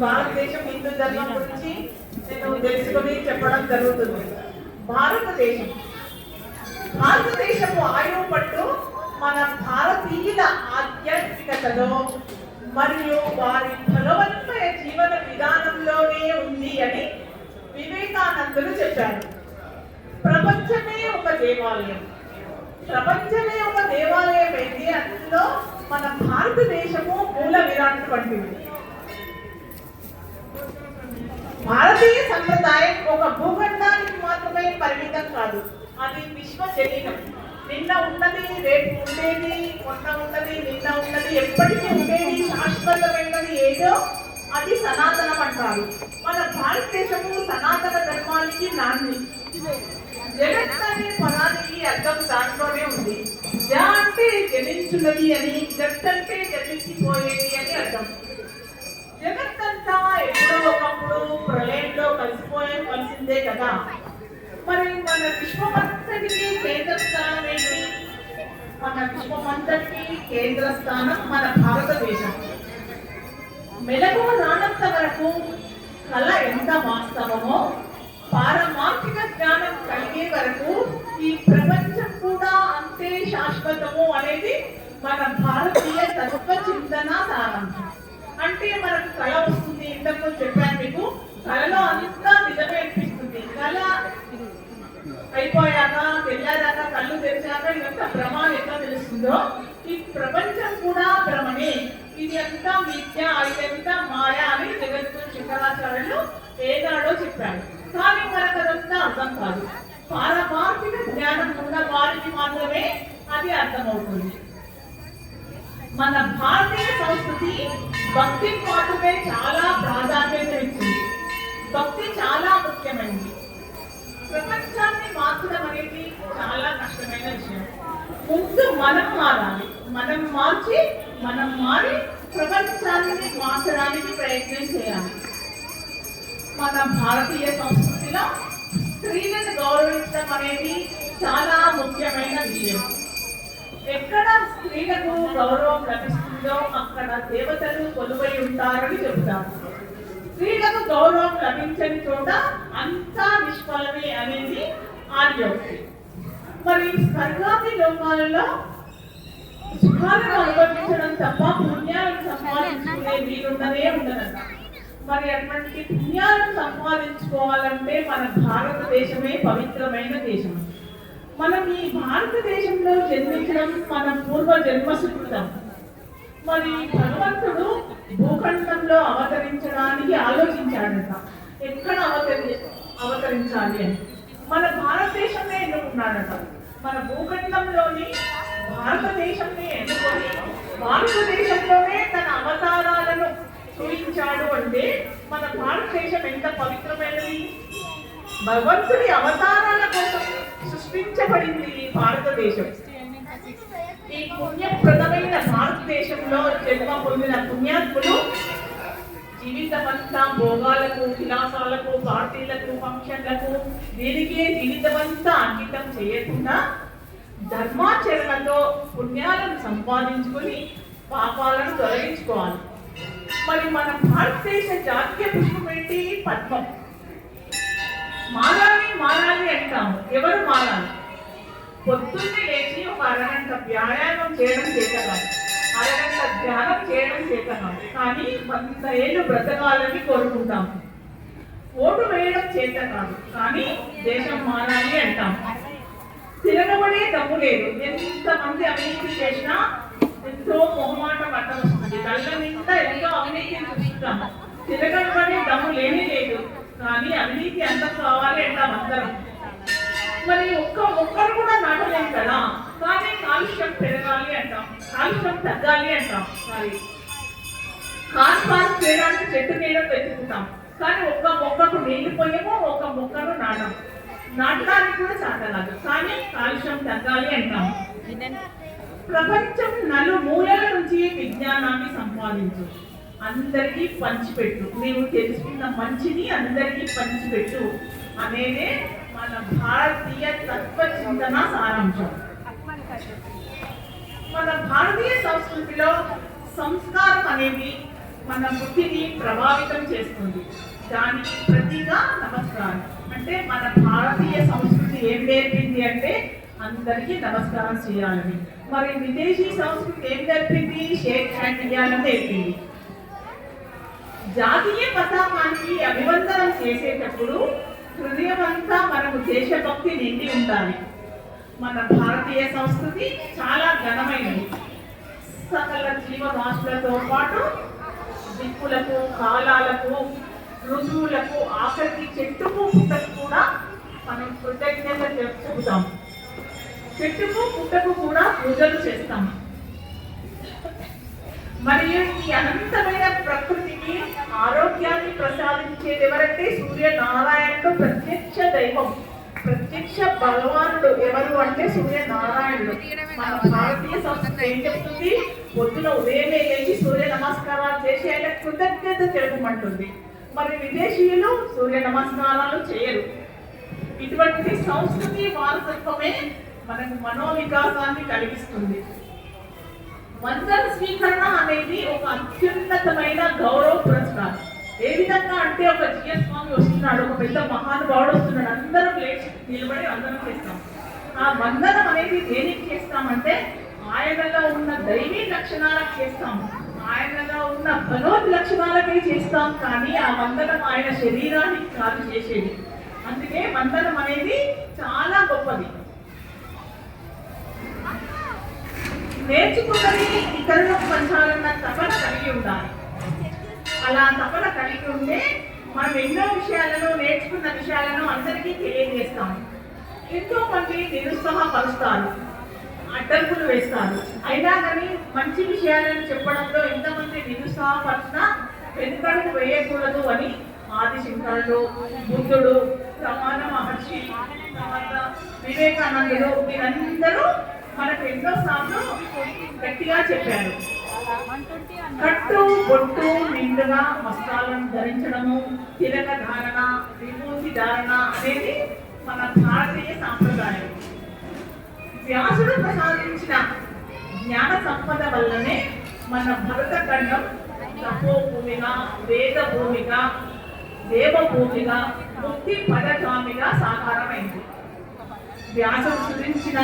భారతదేశం హిందూ ధర్మం గురించి నేను తెలుసుకొని చెప్పడం జరుగుతుంది. భారతదేశం. భారతదేశపు ఆయువు పట్టు మన భారతీయుల ఆధ్యాత్మికతలో మరియు వారి బలవంతమైన జీవన విధానంలోనే ఉంది అని వివేకానందులు చెప్పారు. ప్రపంచమే ఒక దేవాలయం. ప్రపంచమే ఒక దేవాలయం అయితే అందులో మన భారతదేశము మూల విరాట్ వంటిది. భారతీయ సంప్రదాయం ఒక భూఖండానికి మాత్రమే పరిమితం కాదు. అది విశ్వ శరీరం నిన్న ఉన్నది రేపు ఉండేది మొన్న ఉన్నది నిన్న ఉన్నది ఎప్పటికీ ఉండేది శాశ్వతమైనది ఏదో అది సనాతనం అంటారు మన భారతదేశము సనాతన ధర్మానికి నాంది. జగత్ అనే పదానికి అర్థం దాంట్లోనే ఉంది. జ అంటే జనించున్నది అని జగత్ అంటే జనించిపోయేది అని అర్థం. అంతా ఎప్పుడో ఒకప్పుడు ప్రళయంలో కలిసిపోయే కలిసిందే కదా. మరి మన విశ్వమంతటికి కేంద్ర స్థానం ఏంటి? మన విశ్వమంతటికి కేంద్ర స్థానం మన భారతదేశం. మెలకువ రానంత వరకు కళ ఎంత వాస్తవమో పారమార్థిక జ్ఞానం కలిగే వరకు ఈ ప్రపంచం కూడా అంతే శాశ్వతము అనేది మన భారతీయ తత్వ చింతన సారాంశం. అంటే మనకు కళ వస్తుంది. ఇంతకు చెప్పాను మీకు. కళలో అంతా నిజమే అనిపిస్తుంది. కళ అయిపోయాక తెల్లారాక కళ్ళు తెరిచాక ఇదంతా భ్రమ ఎట్లా తెలుస్తుందో? ఈ ప్రపంచం కూడా భ్రమనే. ఇది అంతా విద్య ఇదంతా మాయ అని జగత్తు శంకరాచార్యులు ఏనాడో చెప్పారు. కానీ మనకు అదంతా అర్థం కాదు. పారమార్థిక జ్ఞానం ఉన్న వారికి మాత్రమే అది అర్థమవుతుంది. మన భారత భక్తి మాత్రమే చాలా ప్రాధాన్యత ఇచ్చింది. భక్తి చాలా ముఖ్యమైనది. ప్రపంచాన్ని మార్చడం అనేది చాలా కష్టమైన విషయం. ముందు మనం మారాలి. మనం మార్చి మనం మారి ప్రపంచాన్ని మార్చడానికి ప్రయత్నం చేయాలి. మన భారతీయ సంస్కృతిలో స్త్రీలను గౌరవించడం అనేది చాలా ముఖ్యమైన విషయం. ఎక్కడ స్త్రీలకు గౌరవం లభిస్తుందో అక్కడ దేవతలు కొలువై ఉంటారని చెబుతారు స్త్రీలకు గౌరవం లభించని చోట అంతా నిష్ఫలమే అనేది ఆర్యోక్తి మరి స్వర్గాది లోకాలలో సుఖాలను అనుభవించడం తప్ప పుణ్యాలను సంపాదించుకునే వీలున్నదే ఉండదన్న మరి అటువంటి పుణ్యాలను సంపాదించుకోవాలంటే మన భారతదేశమే పవిత్రమైన దేశం. మనం ఈ భారతదేశంలో జన్మించడం మన పూర్వ జన్మ సుకృతం. మరి భగవంతుడు భూఖండంలో అవతరించడానికి ఆలోచించాడట. ఎక్కడ అవతరి అవతరించాలి అని. మన భారతదేశమే ఎన్నుకున్నాడట మన భూఖండంలోని భారతదేశమే ఎన్నుకొని భారతదేశంలోనే తన అవతారాలను చూపించాడు అంటే మన భారతదేశం ఎంత పవిత్రమైనది? భగవంతుడి అవతారాల కోసం సృష్టించబడింది భారతదేశం. ఈ పుణ్యప్రదమైన భారతదేశంలో జన్మ పొందిన పుణ్యాత్ములు జీవితమంతా భోగాలకు విలాసాలకు పార్టీలకు ఫంక్షన్లకు దీనికే జీవితమంతా అంకితం చేయకుండా ధర్మాచరణతో పుణ్యాలను సంపాదించుకొని పాపాలను తొలగించుకోవాలి. మరి మన భారతదేశ జాతీయ పుష్పం ఏంటి? పద్మం. మారాలి మారాలి అంటాము. ఎవరు మారాలి? పొద్దున్నే అరగంట వ్యాయామం చేయడం చేతనం అరగంట ధ్యానం చేయడం చేతనం కానీ వంద ఏళ్ళు బ్రతకాలని కోరుకుంటాం. ఓటు వేయడం చేత కాదు కానీ దేశం మారాలి అంటాం. తిరగబడే డబ్బు లేదు. ఎంతమంది అవినీతి చేసినా ఎంతో మొహమాటం అడ్డం వస్తుంది కళ్ళ నిండా ఎంతో అవినీతి చూపిస్తాం తిరగబడే దమ్ము లేని లేదు. కానీ అవినీతి ఎంత కావాలి అంటాం అందరం. మరి ఒక్క ఒక్కరు కూడా నాటలేం కదా? కానీ కాలుష్యం పెరగాలి అంటాం. కాలుష్యం తగ్గాలి అంటాం. మరి కార్ పార్క్ చేయడానికి చెట్టు నీళ్ళ పెంచుకుంటాం. కానీ ఒక్క మొక్కకు నీళ్ళు పోయము ఒక మొక్కను నాటం. నాటడానికి కూడా సాధనాలు కానీ కాలుష్యం తగ్గాలి అంటాం. ప్రపంచం నలు మూలల నుంచి విజ్ఞానాన్ని సంపాదించు. అందరికీ పంచిపెట్టు. నీవు తెలుసుకున్న మంచిని అందరికీ పంచిపెట్టు అనేదే మన భారతీయ తత్వ చింతన సారాంశం. మన భారతీయ సంస్కృతిలో సంస్కారం అనేది మన బుద్ధిని ప్రభావితం చేస్తుంది. దానికి ప్రతిగా నమస్కారం. అంటే మన భారతీయ సంస్కృతి ఏం నేర్పింది అంటే అందరికీ నమస్కారం చేయాలని. మరి విదేశీ సంస్కృతి ఏం నేర్పింది? షేక్ హ్యాండ్ ఇవ్వాలని నేర్పింది. జాతీయ పతాకానికి అభివందనం చేసేటప్పుడు హృదయం అంతా మనకు దేశభక్తి నిండి ఉండాలి. మన భారతీయ సంస్కృతి చాలా ఘనమైనది. సకల జీవరాశులతో పాటు దిక్కులకు కాలాలకు ఋతువులకు ఆఖరికి చెట్టుకు పుట్టకు కూడా మనం కృతజ్ఞత చెబుతాం చెట్టుకు పుట్టకు కూడా పూజలు చేస్తాం. మరియు ఈ అనంతమైన ప్రకృతికి ఆరోగ్యాన్ని ప్రసాదించేది ఎవరంటే సూర్యనారాయణుడు ప్రత్యక్ష దైవం. ప్రత్యక్ష భగవానుడు ఎవరు అంటే సూర్యనారాయణుడు. మన భారతీయ సంస్కృతి ఏం చెప్తుంది? పొద్దున ఉదయమే లేచి సూర్య నమస్కారాలు చేసి ఆయన కృతజ్ఞత తెలుపమంటుంది. మరి విదేశీయులు సూర్య నమస్కారాలు చేయరు. ఇటువంటి సంస్కృతి వారసత్వమే మనకు మనోవికాసాన్ని కలిగిస్తుంది. వందన స్వీకరణ అనేది ఒక అత్యున్నతమైన గౌరవ ఏ విధంగా అంటే ఒక జిఎస్ స్వామి వస్తున్నాడు ఒక పెద్ద మహానుభావుడు వస్తున్నాడు అందరం లేచి నిలబడి వందనం చేస్తాం. ఆ వందనం అనేది దేనికి చేస్తామంటే ఆయనలో ఉన్న దైవీ లక్షణాలకు చేస్తాం. ఆయనలో ఉన్న భగవద్ లక్షణాలకే చేస్తాం కానీ ఆ వందనం ఆయన శరీరానికి కాదు చేసేది. అందుకే వందనం అనేది చాలా గొప్పది. నేర్చుకున్నది ఇతరులకు పంచాలన్న తపన కలిగి ఉండాలి. అలా తపన కలిగి ఉంటే మనం ఎన్నో విషయాలను నేర్చుకున్న విషయాలను అందరికీ తెలియజేస్తాం ఎంతో మంది నిరుత్సాహపరుస్తారు అడ్డంకులు వేస్తారు. అయినా కానీ మంచి విషయాలను చెప్పడంలో ఎంతమంది నిరుత్సాహపరిచినా వెనుకడుగు వేయకూడదు అని ఆదిశంకరుడు బుద్ధుడు సమాన మహర్షి తర్వాత వివేకానందుడు వీరందరూ మనకు ఎన్నో సార్లు గట్టిగా చెప్పారు. కట్టు బొట్టు నిండుగా వస్త్రాలను ధరించడము తిలక ధారణ విభూతి ధారణ అనేది మన భారతీయ సాంప్రదాయం. వ్యాసుడు ప్రసాదించిన జ్ఞాన సంపద వల్లనే మన భరత ఖండం తపో భూమిగా వేద భూమిగా దేవభూమిగా ముక్తి పదగామిగా సాకారమైంది. వ్యాసం సృజించిన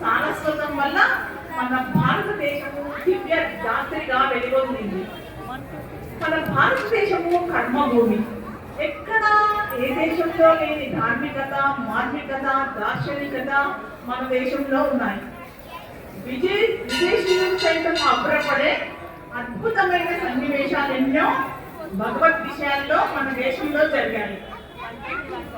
సారస్వతం వల్ల మన భారతదేశము దివ్య జాత్రిగా వెలుగొందింది. మన భారతదేశము కర్మభూమి. ఎక్కడ ఏ దేశంలో లేని ధార్మికత మార్మికత దార్శనికత మన దేశంలో ఉన్నాయి. విజయ విదేశీయులు సైతం అబ్బురపడే అద్భుతమైన సన్నివేశాలు ఎన్నో భగవద్ విషయాల్లో మన దేశంలో జరిగాయి.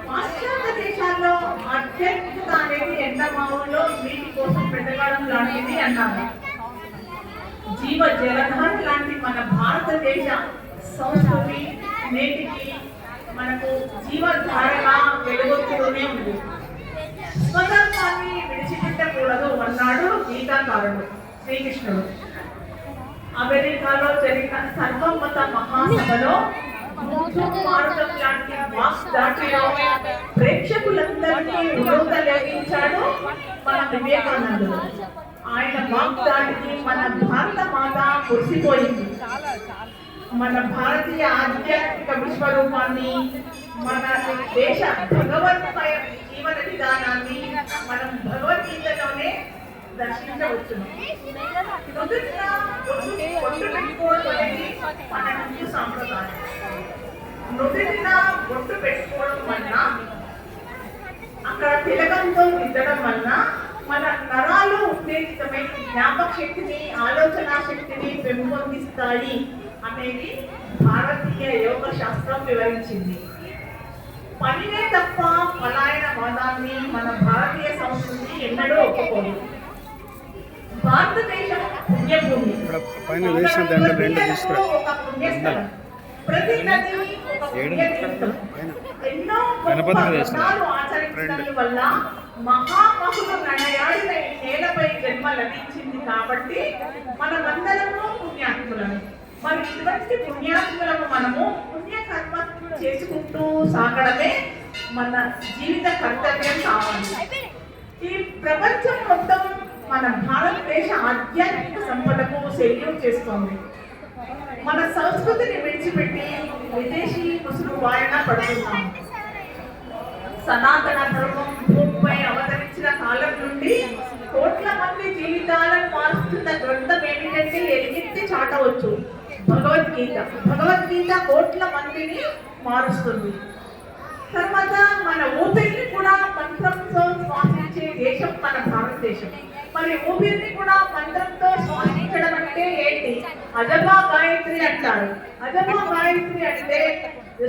పాశ్చాత్య దేశాల్లో ఆధ్యాత్మికత అనేది ఎండమావుల్లో నీటి కోసం పెట్టగడం లాంటిది అన్నారు జీవ జలధార లాంటి మన భారతదేశ సంస్కృతి నేటికి మనకు జీవధారగా వెలుగొచ్చుతూనే ఉంది. స్వతంత్రాన్ని విడిచిపెట్టకూడదు అన్నాడు గీతాకారుడు శ్రీకృష్ణుడు. అమెరికాలో జరిగిన సర్వమత మహాసభలో ప్రేక్షకులందరికీ మార్గం లాంటి మన వివేకానందుడు. ఆయన వాక్ దాటికి మన భారత మాత కురిసిపోయింది మన భారతీయ ఆధ్యాత్మిక విశ్వరూపాన్ని మన దేశ భగవత్మయ జీవన విధానాన్ని మనం భగవద్గీతలోనే దర్శించవచ్చును పెట్టుకోవడం అనేది మన హిందూ సాంప్రదాయం బొట్టు పెట్టుకోవడం వల్ల అక్కడ తిలకంతో దిద్దడం వల్ల మన నరాలు ఉత్తేజితమై జ్ఞాపక శక్తిని ఆలోచన శక్తిని పెంపొందిస్తాయి అనేది భారతీయ యోగ శాస్త్రం వివరించింది పనినే తప్ప పలాయన వాదాన్ని మన భారతీయ సంస్కృతి ఎన్నడూ ఒప్పుకోదు. భారతదేశం పుణ్యభూమి పైన వేసిన దండలు రెండు తీసుకురా. ప్రతి నది. ఎన్నో ఆచరించడం వల్ల మహామహులు నడయాడిన నేలపై జన్మ లభించింది కాబట్టి మనమందరము పుణ్యాత్ములము. మరి ఇటువంటి పుణ్యాత్ములము మనము పుణ్యకర్మ చేసుకుంటూ సాగడమే మన జీవిత కర్తవ్యం కావాలి. ఈ ప్రపంచం మొత్తం మన భారతదేశ ఆధ్యాత్మిక సంపదకు సెల్యూట్ చేస్తోంది. మన సంస్కృతిని విడిచిపెట్టి విదేశీ ముసుగు బారిన పడుతున్నాం. సనాతన ధర్మం భూమిపై అవతరించిన కాలం నుండి కోట్ల మంది జీవితాలను మారుస్తున్న గ్రంథం ఏమిటంటే ఎలిగెత్తి చాటవచ్చు. భగవద్గీత. భగవద్గీత కోట్ల మందిని మారుస్తుంది. తర్వాత మన ఊపిరిని కూడా మంత్రంతో శ్వాసించే దేశం మన భారతదేశం. మరి ఊపిరిని కూడా మంత్రంతో శ్వాసించడం అంటే ఏంటి? అజబా గాయత్రి అంటారు. అజబా గాయత్రి అంటే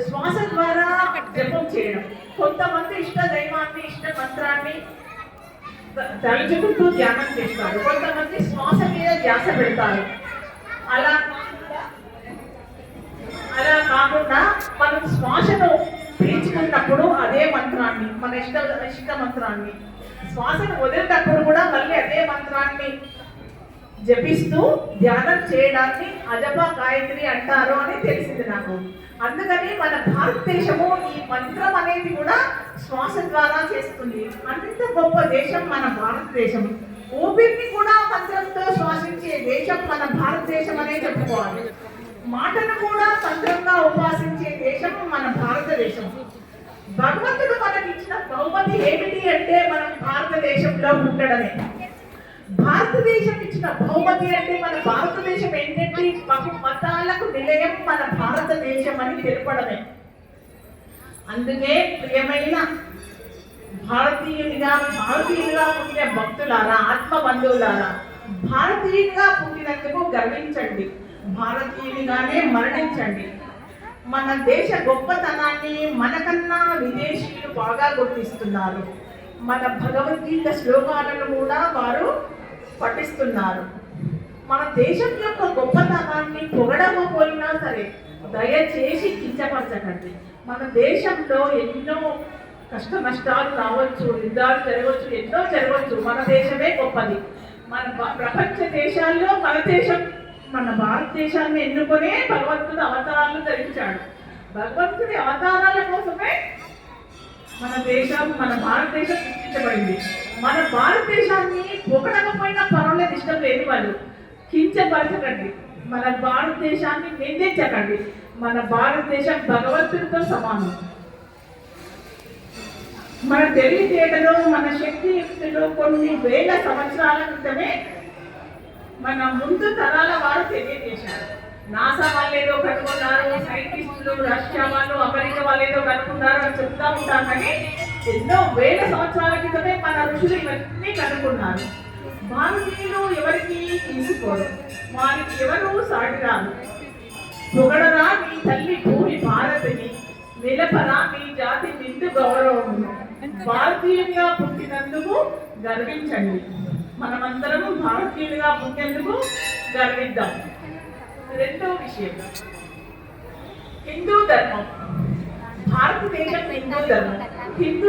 శ్వాస ద్వారా జపం చేయడం. కొంతమంది ఇష్ట దైవాన్ని ఇష్ట మంత్రాన్ని తలుచుకుంటూ ధ్యానం చేస్తారు. కొంతమంది శ్వాస మీద ధ్యాస పెడతారు. అలా అలా కాకుండా మనం శ్వాసను పీల్చుకున్నప్పుడు అదే మంత్రాన్ని మన ఇష్ట ఇష్ట మంత్రాన్ని శ్వాసను వదిలేటప్పుడు కూడా మళ్ళీ అదే మంత్రాన్ని జపిస్తూ ధ్యానం చేయడాన్ని అజప గాయత్రి అంటారు అని తెలిసింది నాకు. అందుకని మన భారతదేశము ఈ మంత్రం అనేది కూడా శ్వాస ద్వారా చేస్తుంది. అంత గొప్ప దేశం మన భారతదేశం. ఊపిరిని కూడా మంత్రంతో శ్వాసించే దేశం మన భారతదేశం అనే చెప్పుకోవాలి. మాటను కూడా మంత్రంగా ఉపాసించే దేశం మన భారతదేశం. భగవంతుడు మనకి ఇచ్చిన బహుమతి ఏమిటి అంటే మనం భారతదేశంలో ఉండడమే భారతదేశం ఇచ్చిన బహుమతి అంటే మన భారతదేశం ఏంటంటే బహు మతాలకు నిలయం మన భారతదేశం అని తెలపడమే. అందుకే ప్రియమైన భారతీయునిగా భారతీయులుగా పుట్టిన భక్తులారా ఆత్మ బంధువులారా భారతీయునిగా పుట్టినందుకు గర్వించండి. భారతీయునిగానే మరణించండి. మన దేశ గొప్పతనాన్ని మనకన్నా విదేశీయులు బాగా గుర్తిస్తున్నారు. మన భగవద్గీత శ్లోకాలను కూడా వారు పఠిస్తున్నారు. మన దేశం యొక్క గొప్పతనాన్ని పొగడకపోయినా సరే దయచేసి కించపరచకండి. మన దేశంలో ఎన్నో కష్ట నష్టాలు రావచ్చు యుద్ధాలు జరగవచ్చు ఎన్నో జరగవచ్చు. మన దేశమే గొప్పది. మన ప్రపంచ దేశాల్లో మన దేశం మన భారతదేశాన్ని ఎన్నుకొనే భగవంతుడు అవతారాలు ధరించాడు. భగవంతుడి అవతారాల కోసమే మన దేశం మన భారతదేశం సృష్టించబడింది. మన భారతదేశాన్ని పొగడకపోయినా పర్వాలేదు ఇష్టం లేని వాళ్ళు. కించపరచకండి. మన భారతదేశాన్ని నిందించకండి. మన భారతదేశం భగవంతుడితో సమానం. మన తెలివితేటలు మన శక్తియుక్తులు కొన్ని వేల సంవత్సరాల క్రితమే మన ముందు తరాల వారు తెలియజేశారు. నాసా వాళ్ళు ఏదో కనుగొన్నారు సైంటిస్టులు రష్యా వాళ్ళు అమెరికా వాళ్ళు ఏదో కనుక్కున్నారు అని చెప్తా ఉంటాం కానీ ఎన్నో వేల సంవత్సరాల క్రితమే మన ఋషులు ఇవన్నీ కనుక్కున్నారు. భారతీయులు ఎవరికి తీసుకోరు. వారికి ఎవరు సాటిరారు పొగడరా నీ తల్లి భూమి భారతిని నిలపరా నీ జాతి నిండు గౌరవము భారతీయంగా పుట్టినందుకు గర్వించండి. మనమందరం భారతీయులుగా పుట్టినందుకు గర్విద్దాం. రెండో విషయం. హిందూ ధర్మం. భారతదేశం హిందూ ధర్మం. హిందూ